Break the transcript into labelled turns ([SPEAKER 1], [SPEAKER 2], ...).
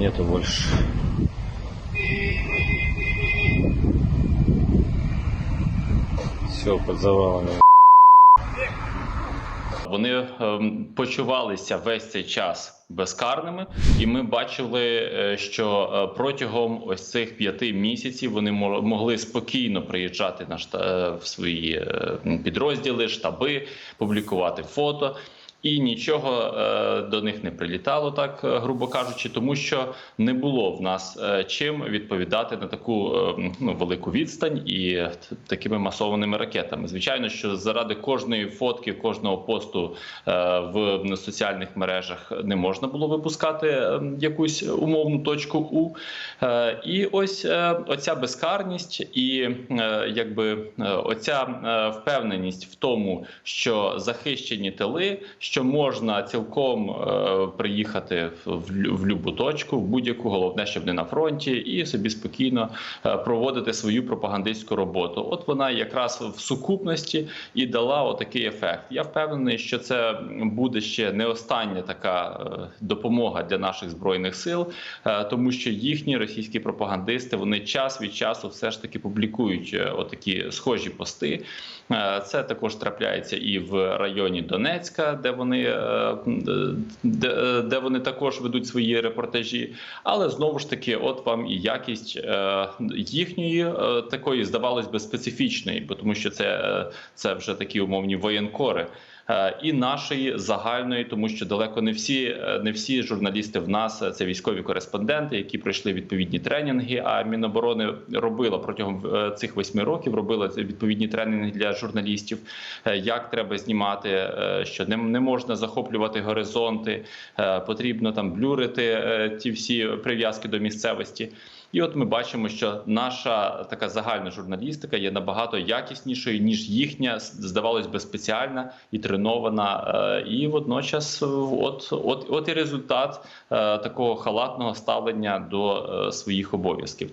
[SPEAKER 1] Нету больше. Все под завалами.
[SPEAKER 2] Вони ем, почувалися весь цей час безкарними, і ми бачили, е, що е, протягом ось цих п'яти місяців вони мо- могли спокійно приїжджати на е, в свої е, підрозділи, штаби, публікувати фото. І нічого е, до них не прилітало, так е, грубо кажучи, тому що не було в нас е, чим відповідати на таку ну, велику відстань і такими масованими ракетами. Звичайно, що заради кожної фотки, кожного посту в соціальних мережах не можна було випускати якусь умовну точку У. І ось оця безкарність і якби оця впевненість в тому, що захищені тили, що можна цілком е, приїхати в, в любу точку, в будь-яку головне, щоб не на фронті, і собі спокійно е, проводити свою пропагандистську роботу. От вона якраз в сукупності і дала отакий ефект. Я впевнений, що це буде ще не остання така е, допомога для наших збройних сил, тому що їхні російські пропагандисти вони час від часу все ж таки публікують отакі схожі пости. Це також трапляється і в районі Донецька, де вони, е, де, е, де вони також ведуть свої репортажі. Але знову ж таки, от вам і якість е, їхньої такої, здавалось би, специфічної, тому що це, це вже такі умовні воєнкори. І нашої загальної, тому що далеко не всі не всі журналісти в нас це військові кореспонденти, які пройшли відповідні тренінги. А Міноборони робила протягом цих восьми років робила відповідні тренінги для журналістів, як треба знімати, що не, не можна захоплювати горизонти, е, потрібно там блюрити е, ті всі прив'язки до місцевості. І от ми бачимо, що наша така загальна журналістика є набагато якіснішою ніж їхня, здавалось би, спеціальна і тренована. Е, І водночас, от, от, от і результат такого халатного ставлення до своїх обов'язків.